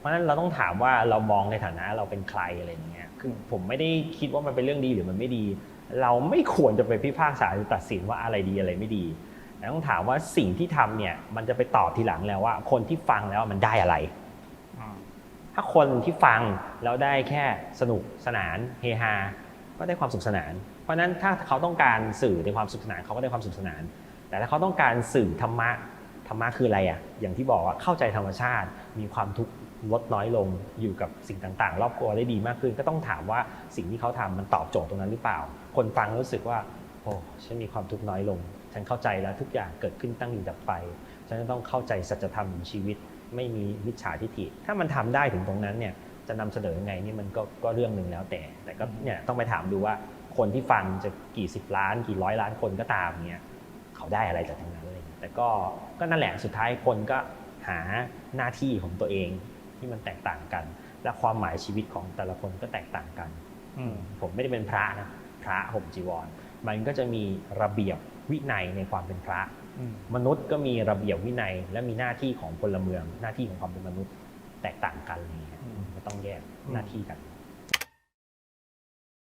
เพราะฉะนั้นเราต้องถามว่าเรามองในฐานะเราเป็นใครอะไรอย่างเงี้ยคือผมไม่ได้คิดว่ามันเป็นเรื่องดีหรือมันไม่ดี เราไม่ควรจะไปพิพากษาหรือตัดสินว่าอะไรดีอะไรไม่ดีแต่ต้องถามว่าสิ่งที่ทำเนี่ย มันจะไปตอบทีหลังแล้วว่า คนที่ฟังแล้วมันได้อะไร ถ้าคนที่ฟังแล้วได้แค่สนุกสนานเฮฮาก็ได้ความสุขสนาน เพราะฉะนั้นถ้าเขาต้องการสื่อในความสุขสนานเขาก็ได้ความสุขสนาน แต่ถ้าเขาต้องการสื่อธรรมะธรรมะคืออะไรอะอย่างที่บอกว่าเข้าใจธรรมชาติมีความทุกข์ ลดน้อยลงอยู่กับสิ่งต่างๆ รอบตัวได้ดีมากขึ้น ก็ต้องถามว่าสิ่งที่เขาทำมันตอบโจทย์ตรงนั้นหรือเปล่า คนฟังรู้สึกว่าโอ้ฉันมีความทุกข์น้อยลง ฉันเข้าใจแล้วทุกอย่างเกิดขึ้นตั้งอยู่ดับไป ฉันจะต้องเข้าใจสัจธรรมของชีวิต ไม่มีมิจฉาทิฏฐิ ถ้ามันทำได้ถึงตรงนั้นเนี่ยจะนำเสนอยังไงนี่มันก็ก็เรื่องหนึ่งแล้วแต่ แต่ก็เนี่ยต้องไปถามดูว่าคนที่ฟังจะกี่สิบล้าน กี่ร้อยล้านคนก็ตามเนี่ยเขาได้อะไรจากตรงนั้นอะไรอย่างเงี้ยแต่ก็ก็นั่นแหละสุดท้ายคนก็หาหน้าที่ของตัวเอง ที่มันแตกต่างกัน และความหมายชีวิตของแต่ละคนก็แตกต่างกันอืมผมไม่ได้เป็นพระนะพระห่มจีวร มันก็จะมีระเบียบวินัยในความเป็นพระอืมมนุษย์ก็มีระเบียบวินัย และมีหน้าที่ของพลเมือง หน้าที่ของความเป็นมนุษย์แตกต่างกันอะไรเงี้ยอืมก็ต้องแยกหน้าที่กัน